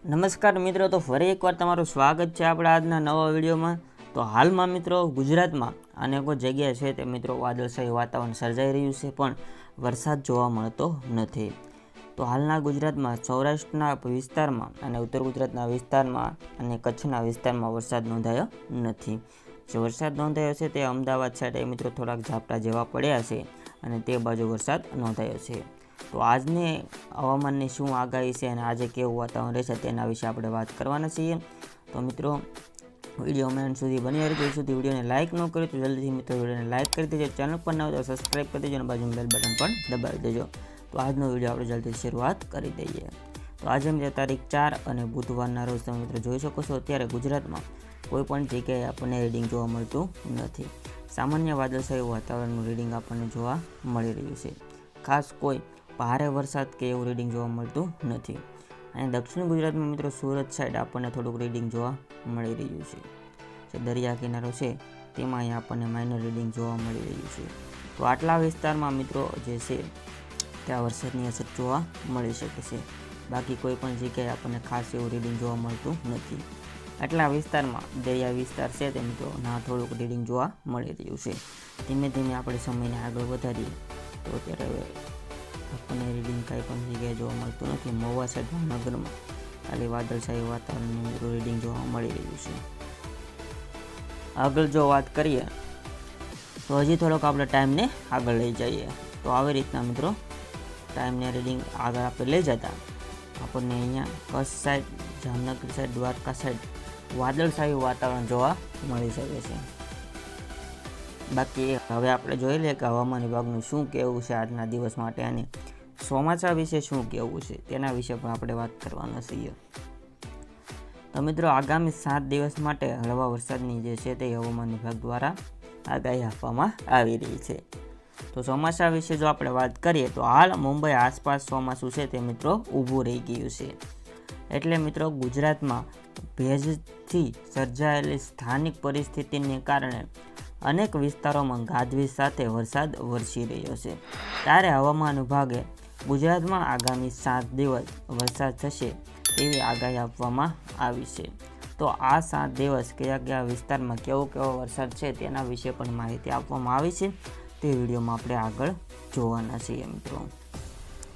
નમસ્કાર મિત્રો, તો ફરી એકવાર તમારું સ્વાગત છે આપણા આજના નવા વિડીયોમાં. તો હાલમાં મિત્રો, ગુજરાતમાં અનેકો જગ્યાએ છે તે મિત્રો વાદળશાહી વાતાવરણ સર્જાઈ રહ્યું છે, પણ વરસાદ જોવા મળતો નથી. તો હાલના ગુજરાતમાં, સૌરાષ્ટ્રના વિસ્તારમાં અને ઉત્તર ગુજરાતના વિસ્તારમાં અને કચ્છના વિસ્તારમાં વરસાદ નોંધાયો નથી. જે વરસાદ નોંધાયો છે તે અમદાવાદ સાઈડે મિત્રો થોડાક ઝાપટા જેવા પડ્યા છે અને તે બાજુ વરસાદ નોંધાયો છે. તો આજની હવામાનની શું આગાહી છે અને આજે કેવું વાતાવરણ રહેશે તેના વિશે આપણે વાત કરવાના છીએ. તો મિત્રો, વીડિયો અમે સુધી બની રહેજો સુધી વિડીયોને લાઇક ન કર્યો તો જલ્દીથી મિત્રો વિડીયોને લાઇક કરી દેજો, ચેનલ પર ન તો સબસ્ક્રાઈબ કરી દેજો અને બાજુમાં બેલ બટન પણ દબાવી દેજો. તો આજનો વીડિયો આપણે જલ્દી શરૂઆત કરી દઈએ. તો આજે મિત્રો તારીખ ચાર અને બુધવારના રોજ તમે મિત્રો જોઈ શકો છો અત્યારે ગુજરાતમાં કોઈ પણ જગ્યાએ આપણને રીડિંગ જોવા મળતું નથી. સામાન્ય વાદળછાયું વાતાવરણનું રીડિંગ આપણને જોવા મળી રહ્યું છે. ખાસ કોઈ ભારે વરસાદ કે એવું રીડિંગ જોવા મળતું નથી. અને દક્ષિણ ગુજરાતમાં મિત્રો સુરત સાઈડ આપણને થોડુંક રીડિંગ જોવા મળી રહ્યું છે. જે દરિયા કિનારો છે, તેમાં અહીંયા આપણને માઇનર રીડિંગ જોવા મળી રહ્યું છે. તો આટલા વિસ્તારમાં મિત્રો જે છે ત્યાં વરસાદની અસર જોવા મળી શકે છે. બાકી કોઈ પણ જગ્યાએ આપણને ખાસ એવું રીડિંગ જોવા મળતું નથી. આટલા વિસ્તારમાં દરિયા વિસ્તાર છે, તે મિત્રો ના થોડુંક રીડિંગ જોવા મળી રહ્યું છે. ધીમે ધીમે આપણે સમયને આગળ વધારીએ. તો અત્યારે આપણને રીડિંગ કાંઈ પણ જગ્યાએ જોવા મળતું નથી. મહુવા સાઈડ ભાવનગરમાં ખાલી વાદળછાયું વાતાવરણનું રીડિંગ જોવા મળી રહ્યું છે. આગળ જો વાત કરીએ, તો હજી થોડોક આપણે ટાઈમને આગળ લઈ જઈએ. તો આવી રીતના મિત્રો, ટાઈમને રીડિંગ આગળ આપણે લઈ જતા. આપણને અહીંયા Kutch side, Jamnagar side, Dwarka side વાદળછાયું વાતાવરણ જોવા મળી શકે છે. બાકી હવે આપણે જોઈ લઈએ કે હવામાન વિભાગનું શું કહેવું છે આજના દિવસ માટે અને ચોમાસા વિશે શું કહેવું છે તેના વિશે પણ આપણે વાત કરવાના છીએ. તો મિત્રો, આગામી સાત દિવસ માટે હળવા વરસાદની જે છે તે હવામાન વિભાગ દ્વારા આગાહી આપવામાં આવી રહી છે. તો ચોમાસા વિશે જો આપણે વાત કરીએ તો હાલ મુંબઈ આસપાસ ચોમાસું છે તે મિત્રો ઊભું રહી ગયું છે. એટલે મિત્રો, ગુજરાતમાં ભેજથી સર્જાયેલી સ્થાનિક પરિસ્થિતિને કારણે અનેક વિસ્તારોમાં ગાજવીજ સાથે વરસાદ વરસી રહ્યો છે. ત્યારે હવામાન વિભાગે ગુજરાતમાં આગામી સાત દિવસ વરસાદ થશે તેવી આગાહી આપવામાં આવી છે. તો આ સાત દિવસ કયા કયા વિસ્તારમાં કેવો કેવો વરસાદ છે તેના વિશે પણ માહિતી આપવામાં આવી છે. તે વિડીયોમાં આપણે આગળ જોવાના છીએ મિત્રો.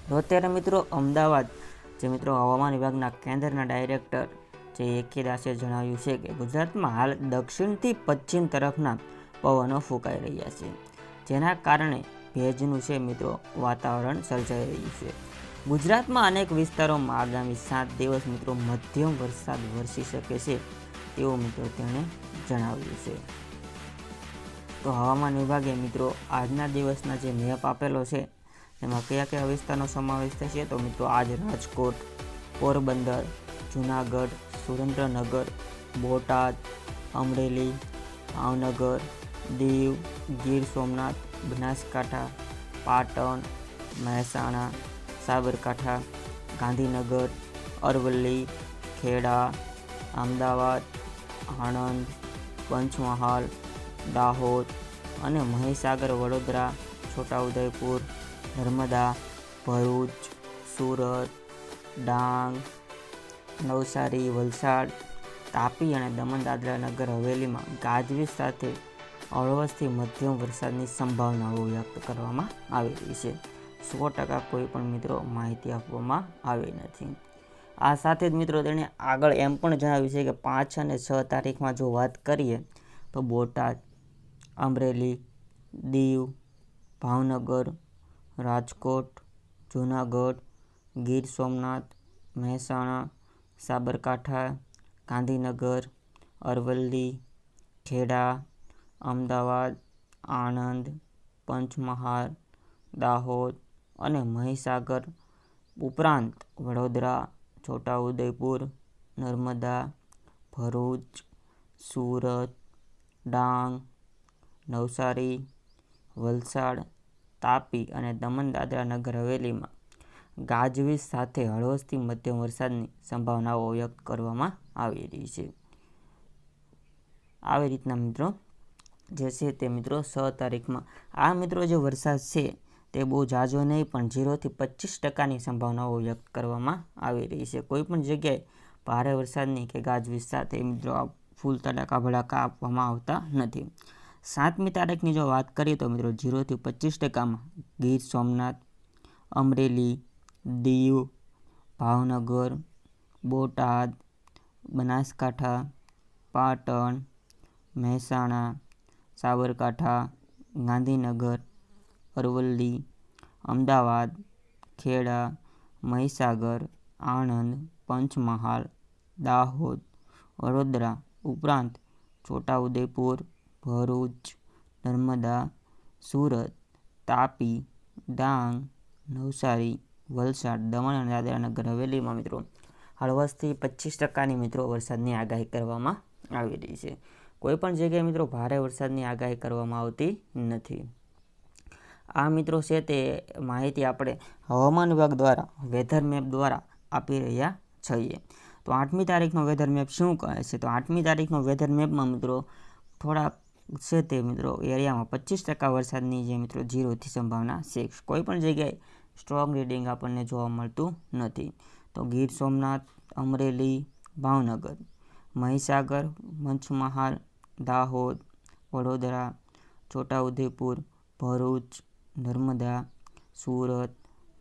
તો અત્યારે મિત્રો અમદાવાદ, જે મિત્રો હવામાન વિભાગના કેન્દ્રના ડાયરેક્ટર જે એકે દાસે જણાવ્યું છે કે ગુજરાતમાં હાલ દક્ષિણથી પશ્ચિમ તરફના પવનો ફૂંકાઈ રહ્યા છે. જેના કારણે ભેજનું છે મિત્રો, વાતાવરણ સર્જાઈ રહ્યું છે. ગુજરાતમાં અનેક વિસ્તારોમાં આગામી સાત દિવસ મિત્રો મધ્યમ વરસાદ વરસી શકે છે તેવું મિત્રો તેણે જણાવ્યું છે. તો હવામાન વિભાગે મિત્રો આજના દિવસના જે મેપ આપેલો છે એમાં કયા કયા વિસ્તારનો સમાવેશ થશે? તો મિત્રો આજ રાજકોટ, પોરબંદર, જુનાગઢ, સુરેન્દ્રનગર, બોટાદ, અમરેલી, ભાવનગર દીવ, ગીર સોમનાથ, બનાસકાંઠા, પાટણ, મહેસાણા, સાબરકાંઠા, ગાંધીનગર, અરવલ્લી, ખેડા, અમદાવાદ, આણંદ, પંચમહાલ, દાહોદ અને મહીસાગર, વડોદરા, છોટાઉદેપુર, નર્મદા, ભરૂચ, સુરત, ડાંગ, નવસારી, વલસાડ, તાપી અને દમણ દાદરા નગર હવેલીમાં ગાજવીજ સાથે હળવદથી મધ્યમ વરસાદની સંભાવનાઓ વ્યક્ત કરવામાં આવી રહી છે. સો ટકા કોઈ પણ મિત્રો માહિતી આપવામાં આવી નથી. આ સાથે જ મિત્રો તેણે આગળ એમ પણ જણાવ્યું છે કે પાંચ અને છ તારીખમાં જો વાત કરીએ તો બોટાદ, અમરેલી, દીવ, ભાવનગર, રાજકોટ, જૂનાગઢ, ગીર સોમનાથ, મહેસાણા, સાબરકાંઠા, ગાંધીનગર, અરવલ્લી, ખેડા અમદાવાદ, આણંદ, પંચમહાલ, દાહોદ અને મહીસાગર ઉપરાંત વડોદરા, છોટાઉદેપુર, નર્મદા, ભરૂચ, સુરત, ડાંગ, નવસારી, વલસાડ, તાપી અને દમણ દાદરા નગર હવેલીમાં ગાજવીજ સાથે હળવશથી મધ્યમ વરસાદની સંભાવનાઓ વ્યક્ત કરવામાં આવી રહી છે. આવી રીતના મિત્રો જે છે તે મિત્રો છ તારીખમાં. આ મિત્રો જે વરસાદ છે તે બહુ ઝાઝો નહીં, પણ ઝીરોથી પચીસ ટકાની સંભાવનાઓ વ્યક્ત કરવામાં આવી રહી છે. કોઈ પણ જગ્યાએ ભારે વરસાદની કે ગાજવીજ સાથે મિત્રો ફૂલ તડાકા ભડાકા આપવામાં આવતા નથી. સાતમી તારીખની જો વાત કરીએ તો મિત્રો ઝીરોથી પચીસ ટકામાં ગીર સોમનાથ, અમરેલી, દીવ, ભાવનગર, બોટાદ, બનાસકાંઠા, પાટણ, મહેસાણા સાબરકાંઠા, ગાંધીનગર, અરવલ્લી, અમદાવાદ, ખેડા, મહીસાગર, આણંદ, પંચમહાલ, દાહોદ, વડોદરા ઉપરાંત છોટાઉદેપુર, ભરૂચ, નર્મદા, સુરત, તાપી, ડાંગ, નવસારી, વલસાડ, દમણ અને દાદરાનગર હવેલીમાં મિત્રો. હળવદથી પચીસ ટકાની મિત્રો વરસાદની આગાહી કરવામાં આવી રહી છે. કોઈપણ જગ્યાએ મિત્રો ભારે વરસાદની આગાહી કરવામાં આવતી નથી. આ મિત્રો છે તે માહિતી આપણે હવામાન વિભાગ દ્વારા, વેધર મેપ દ્વારા આપી રહ્યા છીએ. તો આઠમી તારીખનો વેધર મેપ શું કહે છે? તો આઠમી તારીખનો વેધર મેપમાં મિત્રો થોડા છે તે મિત્રો એરિયામાં પચીસ ટકા વરસાદની જે મિત્રો ઝીરોથી સંભાવના છે. કોઈપણ જગ્યાએ સ્ટ્રોંગ રીડિંગ આપણને જોવા મળતું નથી. તો ગીર સોમનાથ, અમરેલી, ભાવનગર, મહીસાગર પંચમહાલ દાહોદ, વડોદરા, છોટાઉદેપુર, ભરૂચ, નર્મદા, સુરત,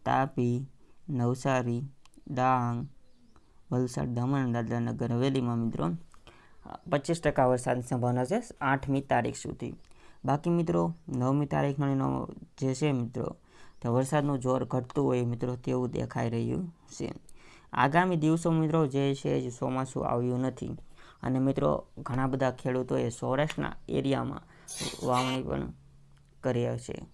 તાપી, નવસારી, ડાંગ, વલસાડ, દમણ દાદરાનગર. હવેલીમાં મિત્રો, પચીસ ટકા વરસાદની સંભાવના છે આઠમી તારીખ સુધી. બાકી મિત્રો, નવમી તારીખનો જે છે મિત્રો તો વરસાદનું જોર ઘટતું હોય મિત્રો તેવું દેખાઈ રહ્યું છે. આગામી દિવસો મિત્રો જે છે ચોમાસું આવ્યું નથી. અને મિત્રો, ઘણા બધા ખેડૂતોએ સૌરાષ્ટ્રના એરિયામાં વાવણી પણ કરી છે.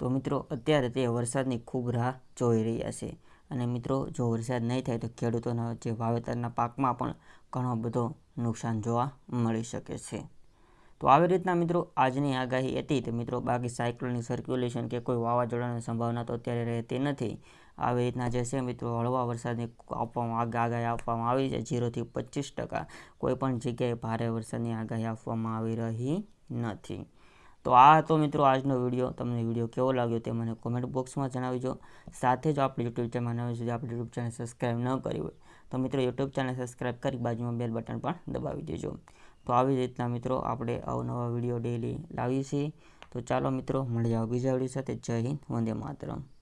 તો મિત્રો, અત્યારે તે વરસાદની ખૂબ રાહ જોઈ રહ્યા છે. અને મિત્રો, જો વરસાદ નહીં થાય તો ખેડૂતોના જે વાવેતરના પાકમાં પણ ઘણો બધો નુકસાન જોવા મળી શકે છે. તો આવી રીતના મિત્રો, આજની આગાહી હતી. તો મિત્રો, બાકી સાયક્લોનિક સર્ક્યુલેશન કે કોઈ વાવાઝોડાની સંભાવના તો અત્યારે રહેતી નથી. આવી રીતના જે છે મિત્રો, હળવા વરસાદની આપવામાં આગાહી આપવામાં આવી છે. જીરોથી પચીસ ટકા કોઈપણ જગ્યાએ ભારે વરસાદની આગાહી આપવામાં આવી રહી નથી. તો આ હતો મિત્રો આજનો વીડિયો. તમને વીડિયો કેવો લાગ્યો તે મને કોમેન્ટ બોક્સમાં જણાવજો. સાથે જો આપણે યુટ્યુબ ચેનલ નવી સુધી આપણે યુટ્યુબ ચેનલ સબસ્ક્રાઈબ ન કરી હોય તો મિત્રો યુટ્યુબ ચેનલ સબસ્ક્રાઈબ કરી બાજુમાં બેલ બટન પણ દબાવી દેજો. તો આવી રીતના મિત્રો આપણે અવનવા વીડિયો ડેલી લાવીએ છીએ. તો ચાલો મિત્રો મળી જાઓ બીજા વીડિયો સાથે. જય હિન્દ, વંદે માતરમ.